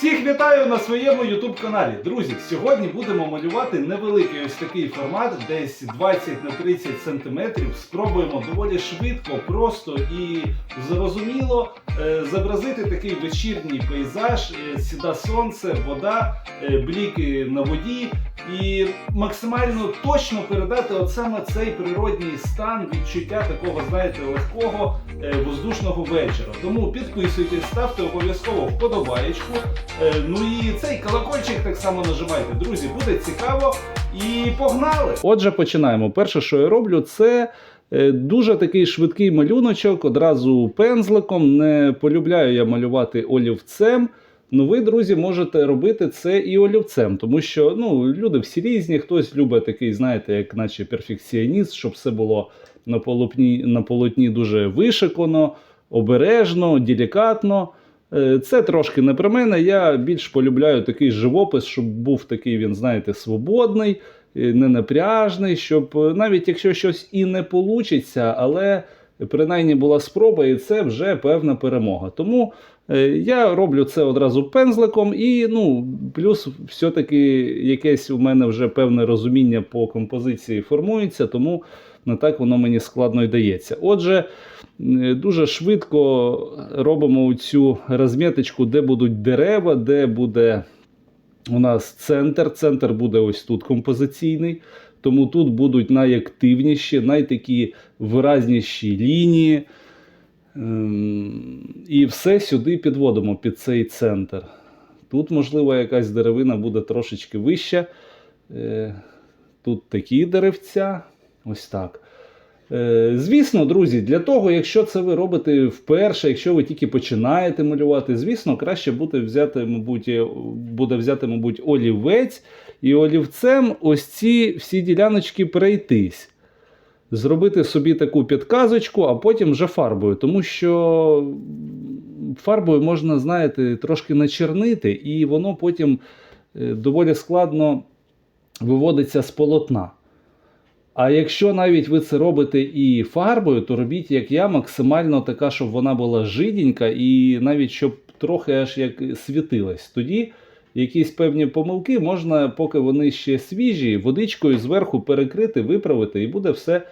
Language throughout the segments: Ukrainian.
Всіх вітаю на своєму YouTube каналі. Друзі, сьогодні будемо малювати невеликий ось такий формат, десь 20 на 30 сантиметрів. Спробуємо доволі швидко, просто і зрозуміло е, зобразити такий вечірній пейзаж, е, сіда сонце, вода, е, бліки на воді. І максимально точно передати от саме цей природній стан відчуття такого, знаєте, легкого е, воздушного вечора. Тому підписуйтесь, ставте обов'язково вподобаєчку. Е, Ну і цей колокольчик так само нажимайте. Друзі, буде цікаво. І погнали! Отже, починаємо. Перше, що я роблю, це. е, Дуже такий швидкий малюночок, одразу пензликом. Не полюбляю я малювати олівцем. Ну, ви, друзі, можете робити це і олівцем, тому що ну, люди всі різні, хтось любить такий, знаєте, як наче перфекціоніст, щоб все було на полотні, на полотні дуже вишикано, обережно, делікатно. Е, Це трошки не про мене. Я більш полюбляю такий живопис, щоб був такий, він, знаєте, свободний, е, не напряжний, щоб е, навіть якщо щось і не получиться, але принаймні була спроба, і це вже певна перемога. Тому я роблю це одразу пензликом, і ну, плюс все-таки якесь у мене вже певне розуміння по композиції формується, тому не так воно мені складно й дається. Отже, е, дуже швидко робимо цю розміточку, де будуть дерева, де буде у нас центр. Центр буде ось тут композиційний. Тому тут будуть найактивніші, найтакі виразніші лінії. Ем, І все сюди підводимо під цей центр. Тут, можливо, якась деревина буде трошечки вища. Е, Тут такі деревця. Ось так. Е, Звісно, друзі, для того, якщо це ви робите вперше, якщо ви тільки починаєте малювати, звісно, краще буде взяти, мабуть, е, буде взяти, мабуть, олівець і олівцем ось ці всі діляночки перейтись. Зробити собі таку підказочку, а потім вже фарбою. Тому що фарбою можна, знаєте, трошки начернити, і воно потім е, доволі складно виводиться з полотна. А якщо навіть ви це робите і фарбою, то робіть, як я, максимально така, щоб вона була жиденька, і навіть щоб трохи аж як світилась. Тоді якісь певні помилки можна, поки вони ще свіжі, водичкою зверху перекрити, виправити, і буде все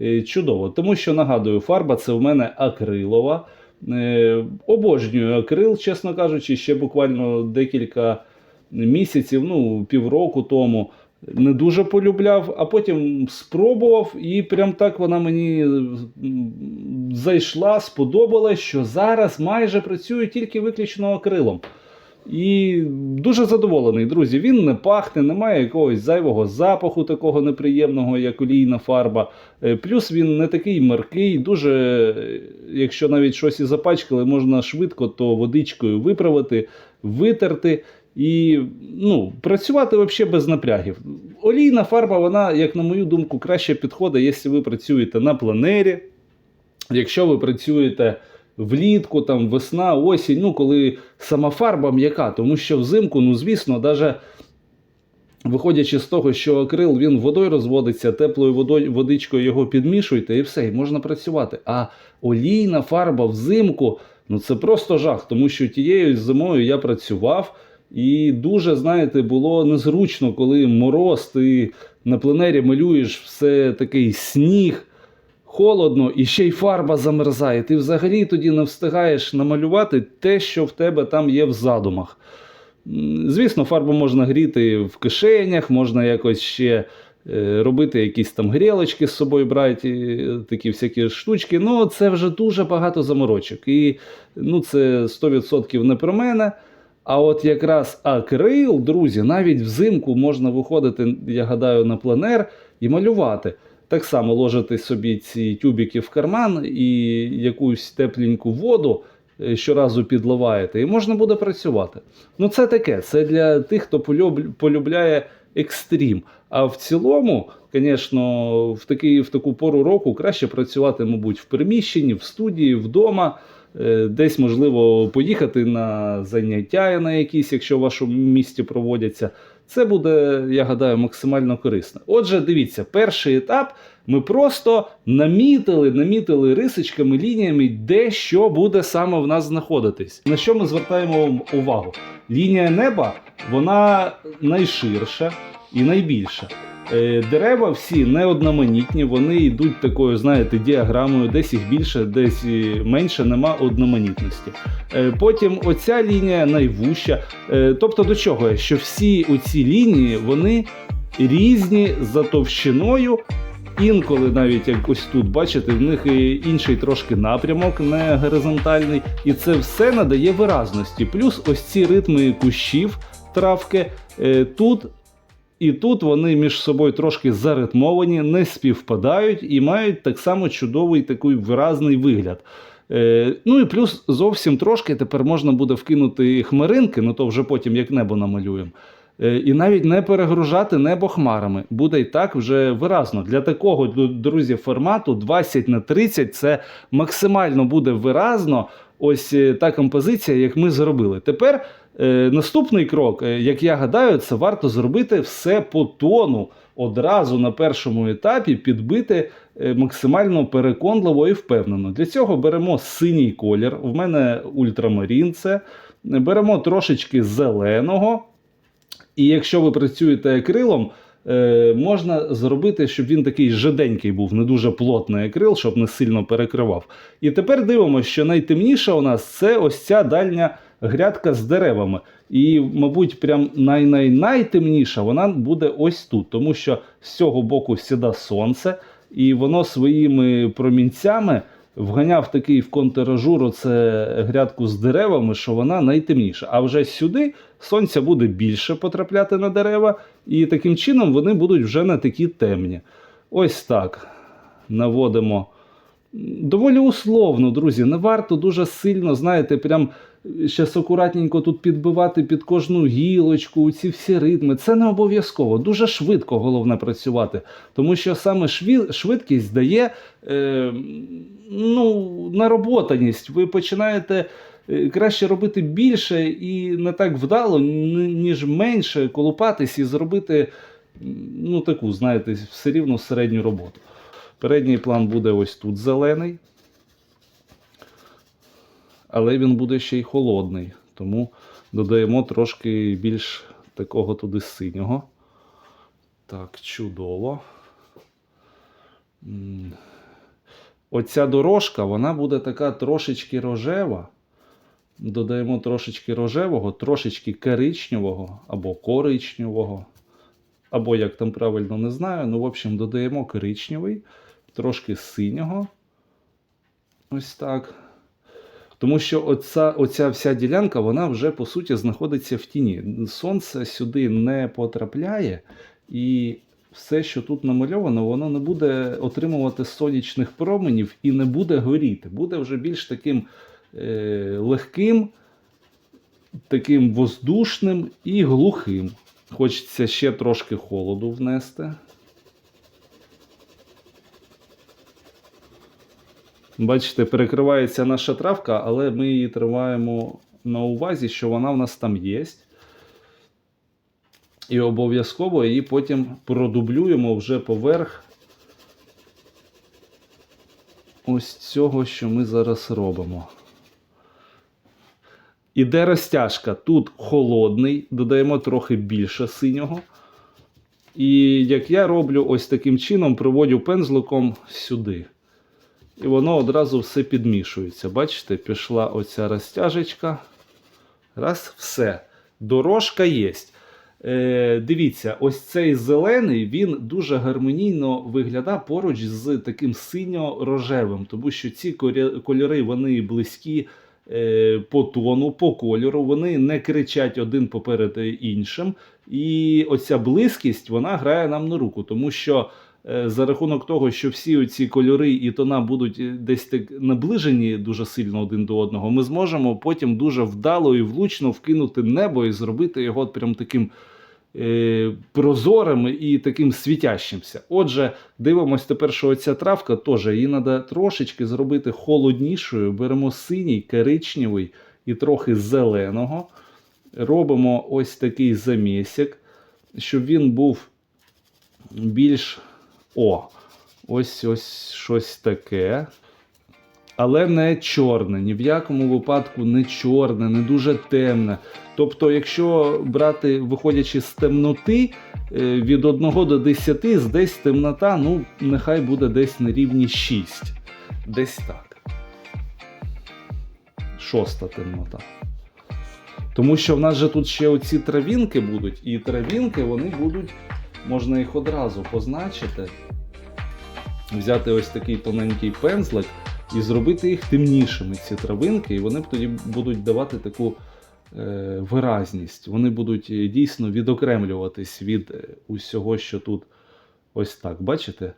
е, чудово. Тому що нагадую, фарба це в мене акрилова. Е, Обожнюю акрил, чесно кажучи, ще буквально декілька місяців, ну півроку тому. Не дуже полюбляв, а потім спробував, і прям так вона мені зайшла, сподобалась, що зараз майже працюю тільки виключно акрилом. І дуже задоволений, друзі. Він не пахне, немає якогось зайвого запаху, такого неприємного, як олійна фарба. Е, Плюс він не такий маркий, дуже, е, якщо навіть щось і запачкали, можна швидко то водичкою виправити, витерти. І ну, працювати взагалі без напрягів. Олійна фарба, вона, як на мою думку, краще підходить, якщо ви працюєте на планері, якщо ви працюєте влітку, там, весна, осінь, ну, коли сама фарба м'яка, тому що взимку, ну, звісно, навіть виходячи з того, що акрил він водою розводиться, теплою водою, водичкою його підмішуєте і все, і можна працювати. А олійна фарба взимку, ну це просто жах, тому що тією зимою я працював. І дуже, знаєте, було незручно, коли мороз, ти на пленері малюєш все такий сніг, холодно, і ще й фарба замерзає. Ти взагалі тоді не встигаєш намалювати те, що в тебе там є в задумах. Звісно, фарбу можна гріти в кишенях, можна якось ще е, робити якісь там грілочки з собою брати, е, такі всякі штучки. Ну, це вже дуже багато заморочок. І ну, це 100% не про мене. А от якраз акрил, друзі, навіть взимку можна виходити, я гадаю, на пленер і малювати. Так само ложити собі ці тюбики в карман і якусь тепленьку воду е, щоразу підливаєте, і можна буде працювати. Ну, це таке, це для тих, хто полюбляє екстрім. А в цілому, звісно, в, в таку пору року краще працювати, мабуть, в приміщенні, в студії, вдома. Е, десь можливо поїхати на заняття на якісь, якщо в вашому місті проводяться. Це буде, я гадаю, максимально корисно. Отже, дивіться, перший етап ми просто намітили, намітили рисочками, лініями, де що буде саме в нас знаходитись. На що ми звертаємо увагу? Лінія неба вона найширша і найбільша. Е, Дерева всі не одноманітні, вони йдуть такою, знаєте, діаграмою, десь їх більше, десь менше, нема одноманітності. Е, Потім оця лінія найвуща. Е, Тобто до чого? Що всі оці лінії вони різні за товщиною. Інколи навіть як ось тут, бачите, в них інший трошки напрямок, не горизонтальний, і це все надає виразності. Плюс ось ці ритми кущів травки е, тут і тут вони між собою трошки заритмовані, не співпадають і мають так само чудовий такий виразний вигляд. Е, ну і плюс зовсім трошки тепер можна буде вкинути хмаринки, ну то вже потім як небо намалюємо. Е, І навіть не перегружати небо хмарами. Буде і так вже виразно. Для такого, друзі, формату 20 на 30 це максимально буде виразно. Ось е, та композиція, як ми зробили. Тепер наступний крок, е, як я гадаю, це варто зробити все по тону. Одразу на першому етапі підбити е, максимально переконливо і впевнено. Для цього беремо синій колір. В мене ультрамарін це. Беремо трошечки зеленого. І якщо ви працюєте акрилом, е, можна зробити, щоб він такий жиденький був, не дуже плотний акрил, щоб не сильно перекривав. І тепер дивимося, що найтемніша у нас це ось ця дальня грядка з деревами. І, мабуть, прям най-най-найтемніша вона буде ось тут, тому що з цього боку сіда сонце, і воно своїми промінцями вганяв такий в контражур оце грядку з деревами, що вона найтемніша. А вже сюди сонця буде більше потрапляти на дерева, і таким чином вони будуть вже не такі темні. Ось так наводимо. Доволі условно, друзі, не варто дуже сильно, знаєте, прям щас акуратненько тут підбивати під кожну гілочку, ці всі ритми. Це не обов'язково. Дуже швидко головне працювати. Тому що саме швидкість дає е, ну, нароботаність. Ви починаєте е, краще робити більше і не так вдало, ніж менше колупатись і зробити ну, таку, знаєте, все рівно середню роботу. Передній план буде ось тут зелений. Але він буде ще й холодний, тому додаємо трошки більш такого туди синього. Так, чудово. Оця дорожка, вона буде така трошечки рожева. Додаємо трошечки рожевого, трошечки коричневого або коричневого. Або як там правильно не знаю. Ну, в общем, додаємо коричневий, трошки синього. Ось так. Тому що оця, оця вся ділянка, вона вже по суті знаходиться в тіні. Сонце сюди не потрапляє, і все, що тут намальовано, воно не буде отримувати сонячних променів і не буде горіти. Буде вже більш таким е, легким, таким воздушним і глухим. Хочеться ще трошки холоду внести. Бачите, перекривається наша травка, але ми її тримаємо на увазі, що вона в нас там є. І обов'язково її потім продублюємо вже поверх ось цього, що ми зараз робимо. Іде розтяжка. Тут холодний, додаємо трохи більше синього. І як я роблю ось таким чином, проводю пензликом сюди. І воно одразу все підмішується. Бачите, пішла оця розтяжечка. Раз, все. Дорожка є. Е, дивіться, ось цей зелений він дуже гармонійно виглядає поруч з таким синьо-рожевим, тому що ці кольори вони близькі е, по тону, по кольору, вони не кричать один поперед іншим. І оця близькість вона грає нам на руку, тому що за рахунок того, що всі ці кольори і тона будуть е, десь так наближені дуже сильно один до одного, ми зможемо потім дуже вдало і влучно вкинути небо і зробити його прям таким е, прозорим і таким світящимся. Отже, дивимось тепер, що оця травка теж її треба трошечки зробити холоднішою. Беремо синій, коричневий і трохи зеленого. Робимо ось такий замісик, щоб він був більш. О, ось ось щось таке. Але не чорне, ні в якому випадку не чорне, не дуже темне. Тобто, якщо брати, виходячи з темноти, е, від 1 до 10, з десь темнота, ну, нехай буде десь на рівні 6. Десь так. Шоста темнота. Тому що в нас же тут ще оці травінки будуть, і травінки вони будуть, можна їх одразу позначити. Взяти ось такий тоненький пензлик і зробити їх темнішими, ці травинки, і вони тоді будуть давати таку е, виразність. Вони будуть е, дійсно відокремлюватись від е, усього, що тут ось так. Бачите?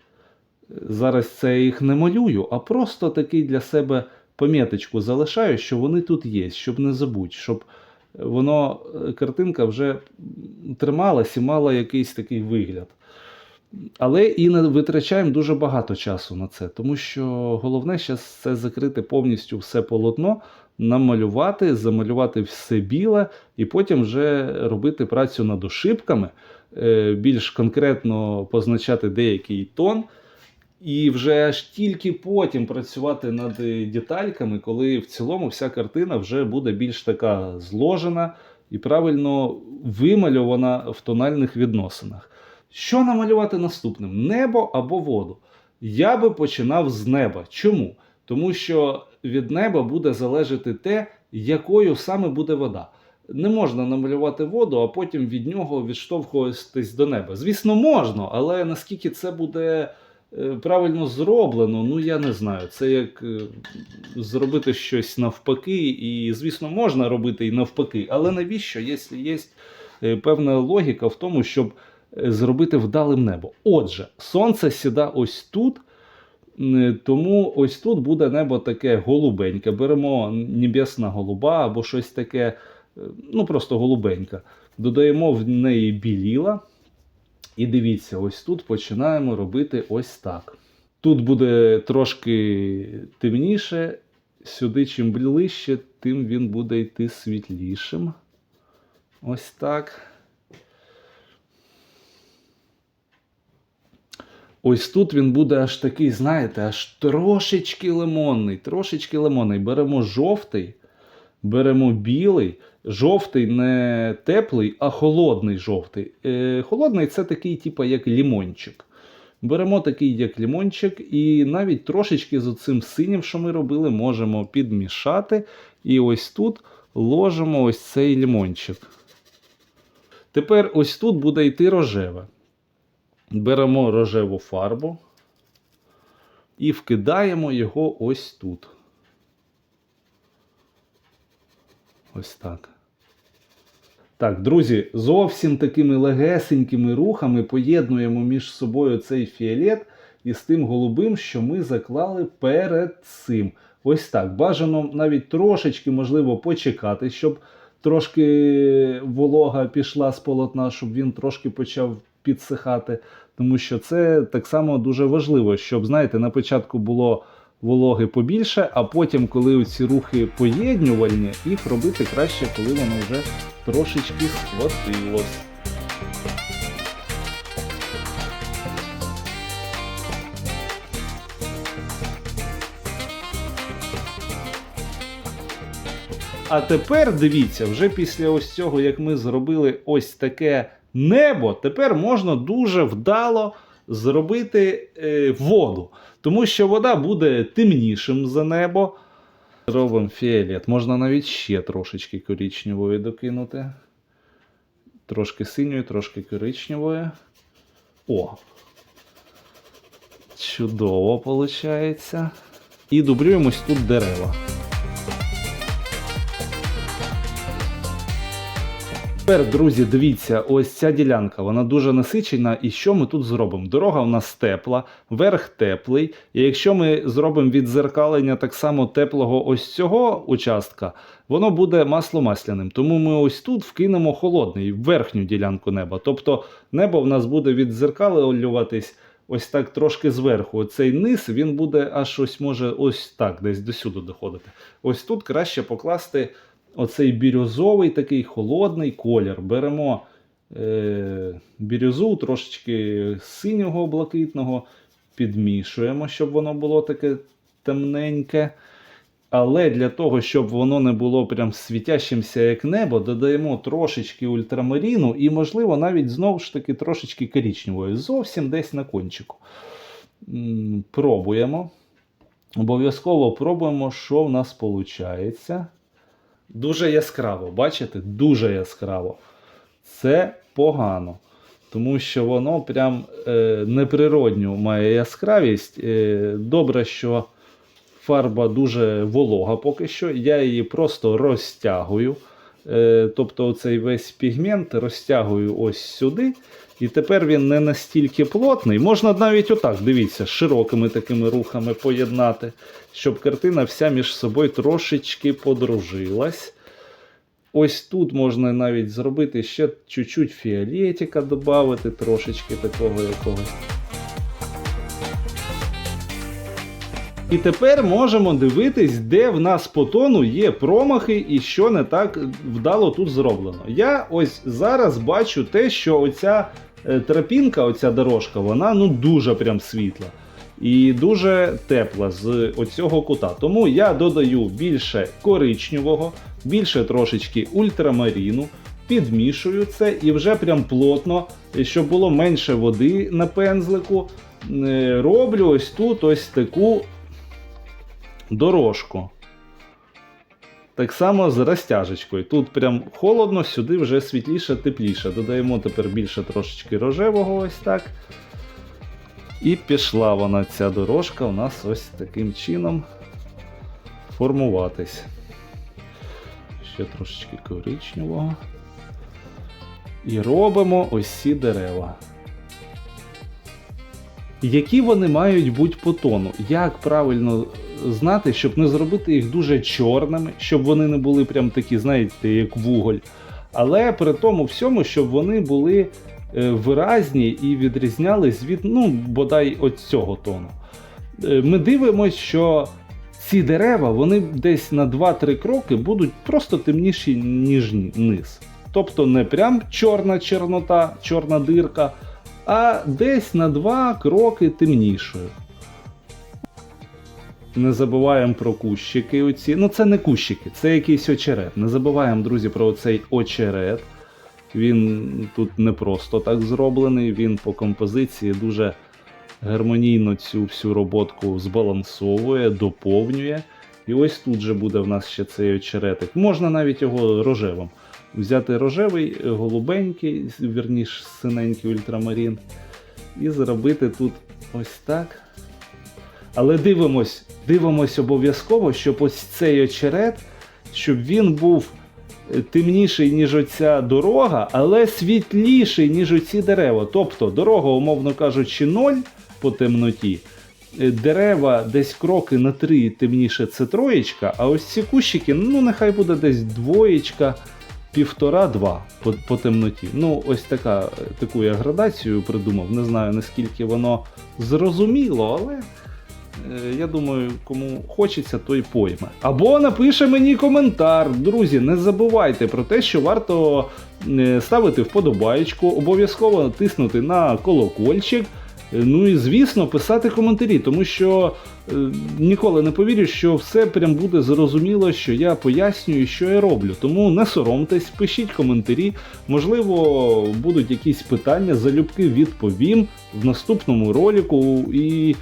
Зараз це я їх не малюю, а просто такий для себе поміточку залишаю, що вони тут є, щоб не забудь, щоб воно, е, картинка вже трималась і мала якийсь такий вигляд. Але і не витрачаємо дуже багато часу на це, тому що головне зараз це закрити повністю все полотно, намалювати, замалювати все біле, і потім вже робити працю над ошибками, е, більш конкретно позначати деякий тон. І вже аж тільки потім працювати над детальками, коли в цілому вся картина вже буде більш така зложена і правильно вимальована в тональних відносинах. Що намалювати наступним? Небо або воду? Я би починав з неба. Чому? Тому що від неба буде залежати те, якою саме буде вода. Не можна намалювати воду, а потім від нього відштовхуватись до неба. Звісно, можна, але наскільки це буде правильно зроблено, ну я не знаю. Це як е, зробити щось навпаки, і, звісно, можна робити і навпаки, але навіщо, якщо є е, певна логіка в тому, щоб е, зробити вдалим небо. Отже, сонце сіда ось тут. Тому ось тут буде небо таке голубеньке. Беремо небесна голуба або щось таке, е, ну просто голубеньке. Додаємо в неї біліла. І дивіться, ось тут починаємо робити ось так. Тут буде трошки темніше, сюди чим ближче, тим він буде йти світлішим. Ось так. Ось тут він буде аж такий, знаєте, аж трошечки лимонний, трошечки лимонний. Беремо жовтий, беремо білий. Жовтий не теплий, а холодний жовтий. Е, холодний це такий, типу, як лімончик. Беремо такий, як лімончик, і навіть трошечки з цим синім, що ми робили, можемо підмішати. І ось тут ложимо ось цей лімончик. Тепер ось тут буде йти рожеве. Беремо рожеву фарбу і вкидаємо його ось тут. Ось так. Так, друзі, зовсім такими легесенькими рухами поєднуємо між собою цей фіолет із тим голубим, що ми заклали перед цим. Ось так. Бажано навіть трошечки, можливо, почекати, щоб трошки волога пішла з полотна, щоб він трошки почав підсихати. Тому що це так само дуже важливо, щоб, знаєте, на початку було вологи побільше, а потім, коли ці рухи поєднювальні, їх робити краще, коли воно вже трошечки схватилось. А тепер дивіться, вже після ось цього, як ми зробили ось таке небо, тепер можна дуже вдало зробити е, воду. Тому що вода буде темнішим за небо. Робимо фіолет. Можна навіть ще трошечки коричневої докинути. Трошки синьої, трошки коричневої. О! Чудово виходить. І дублюємось тут дерева. Тепер, друзі, дивіться, ось ця ділянка, вона дуже насичена. І що ми тут зробимо? Дорога в нас тепла, верх теплий. І якщо ми зробимо відзеркалення так само теплого ось цього участка, воно буде масло-масляним. Тому ми ось тут вкинемо холодний верхню ділянку неба. Тобто небо в нас буде відзеркалюватись ось так трошки зверху. Оцей низ він буде аж ось може ось так, десь до сюди доходити. Ось тут краще покласти оцей бірюзовий такий холодний колір. Беремо е, бірюзу, трошечки синього блакитного, підмішуємо, щоб воно було таке темненьке. Але для того, щоб воно не було прям світящимся як небо, додаємо трошечки ультрамаріну і, можливо, навіть знову ж таки трошечки коричневої, зовсім десь на кончику. Пробуємо. Обов'язково пробуємо, що в нас виходить. Дуже яскраво, бачите? Дуже яскраво. Це погано. Тому що воно прям е, неприродню має яскравість. Е, добре, що фарба дуже волога поки що. Я її просто розтягую. Е, тобто цей весь пігмент розтягую ось сюди. І тепер він не настільки плотний. Можна навіть отак, дивіться, широкими такими рухами поєднати, щоб картина вся між собою трошечки подружилась. Ось тут можна навіть зробити ще чуть-чуть фіолетика додати, трошечки такого якогось. І тепер можемо дивитись, де в нас по тону є промахи і що не так вдало тут зроблено. Я ось зараз бачу те, що оця е, тропінка, оця дорожка, вона ну дуже прям світла і дуже тепла з оцього кута. Тому я додаю більше коричневого, більше трошечки ультрамаріну. Підмішую це і вже прям плотно, щоб було менше води на пензлику. е, Роблю ось тут ось таку дорожку. Так само з розтяжечкою. Тут прям холодно, сюди вже світліше, тепліше. Додаємо тепер більше трошечки рожевого, ось так. І пішла вона, ця дорожка, у нас ось таким чином формуватись. Ще трошечки коричневого. І робимо ось ці дерева. Які вони мають бути по тону? Як правильно знати, щоб не зробити їх дуже чорними, щоб вони не були прям такі, знаєте, як вуголь. Але при тому всьому, щоб вони були е, виразні і відрізнялись від, ну, бодай от цього тону. Е, Ми дивимося, що ці дерева вони десь на 2-3 кроки будуть просто темніші, ніж низ. Тобто не прям чорна чорнота, чорна дирка, а десь на 2 кроки темнішою. Не забуваємо про кущики. Оці. Ну, це не кущики, це якийсь очерет. Не забуваємо, друзі, про цей очерет. Він тут не просто так зроблений, він по композиції дуже гармонійно цю всю роботку збалансовує, доповнює. І ось тут же буде в нас ще цей очеретик. Можна навіть його рожевим. Взяти рожевий, голубенький, вірніш, синенький ультрамарін, і зробити тут ось так. Але дивимось, дивимось обов'язково, щоб ось цей очерет, щоб він був е, темніший, ніж оця дорога, але світліший, ніж оці дерева. Тобто дорога, умовно кажучи, 0 по темноті. е, Дерева десь кроки на 3 темніше це троєчка, а ось ці кущики, ну нехай буде десь двоєчка, півтора-два по, по темноті. Ну, ось така, е, таку я градацію придумав. Не знаю наскільки воно зрозуміло, але. Е, Я думаю, кому хочеться, той пойме. Або напише мені коментар. Друзі, не забувайте про те, що варто е, ставити вподобайку, обов'язково тиснути на колокольчик. е, Ну і звісно, писати коментарі, тому що е, ніколи не повірю, що все прям буде зрозуміло, що я пояснюю, що я роблю. Тому не соромтесь, пишіть коментарі. Можливо, будуть якісь питання, залюбки відповім в наступному ролику. І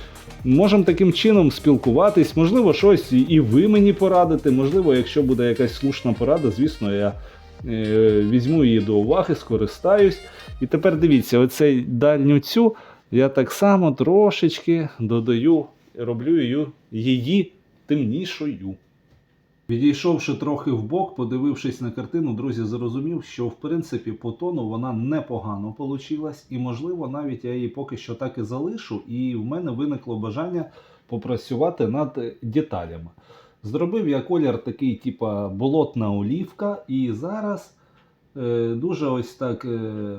Можемо таким чином спілкуватись, можливо, щось і- ви мені порадите. Можливо, якщо буде якась слушна порада, звісно, я е, візьму її до уваги, скористаюсь. І тепер дивіться, оцей дальню цю я так само трошечки додаю, роблю її темнішою. Відійшовши трохи вбок, подивившись на картину, друзі, зрозумів, що в принципі по тону вона непогано получилась, і можливо навіть я її поки що так і залишу, і в мене виникло бажання попрацювати над деталями. Зробив я колір такий, типа болотна олівка, і зараз е, дуже ось так е,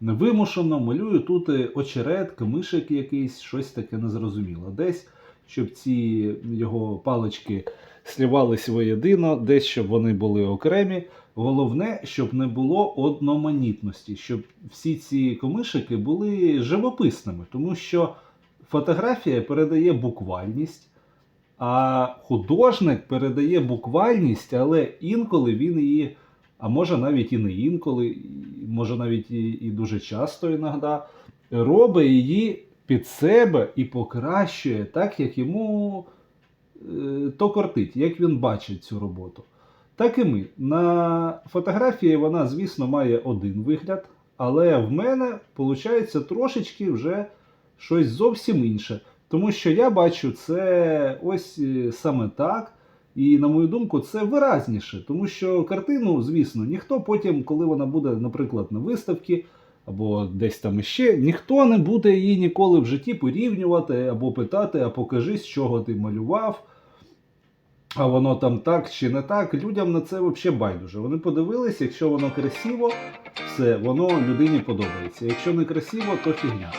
невимушено малюю тут е, очерет, камишик якийсь, щось таке незрозуміле. Десь, щоб ці його палички слівались воєдино, десь щоб вони були окремі. Головне, щоб не було одноманітності, щоб всі ці комишики були живописними, тому що фотографія передає буквальність, а художник передає буквальність, але інколи він її, а може навіть і не інколи, може навіть і, і дуже часто іноді, робить її під себе і покращує так, як йому то кортить, як він бачить цю роботу. Так і ми. На фотографії вона, звісно, має один вигляд, але в мене виходить трошечки вже щось зовсім інше. Тому що я бачу це ось е, саме так. І, на мою думку, це виразніше, тому що картину, звісно, ніхто потім, коли вона буде, наприклад, на виставці або десь там іще, ніхто не буде її ніколи в житті порівнювати або питати, а покажи, з чого ти малював, а воно там так чи не так. Людям на це взагалі байдуже. Вони подивилися, якщо воно красиво, все, воно людині подобається. Якщо не красиво, то фігня.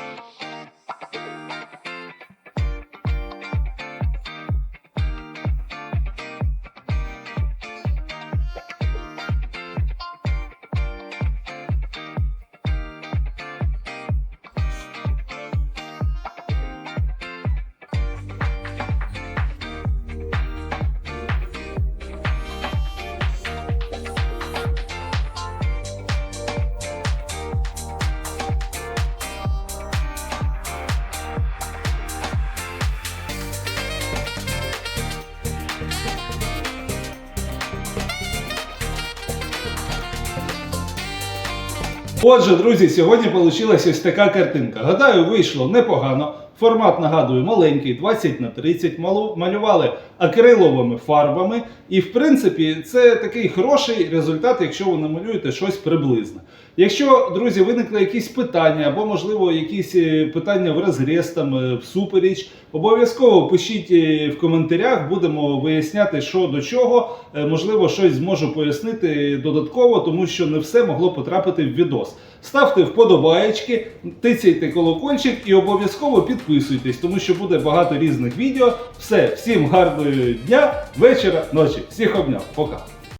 Отже, друзі, сьогодні вийшла ось така картинка. Гадаю, вийшло непогано. Формат нагадую маленький, 20 на 30. Малу- Малювали акриловими фарбами. І в принципі, це такий хороший результат, якщо ви намалюєте щось приблизне. Якщо, друзі, виникли якісь питання, або, можливо, якісь е, питання в розріз, там, е, всупереч, обов'язково пишіть е, в коментарях, будемо виясняти, що до чого. Можливо, щось зможу пояснити додатково, тому що не все могло потрапити в відос. Ставте вподобаєчки, тицяйте колокольчик і обов'язково підписуйтесь, тому що буде багато різних відео. Все, всім гарного дня, вечора, ночі. Всіх обняв. Пока.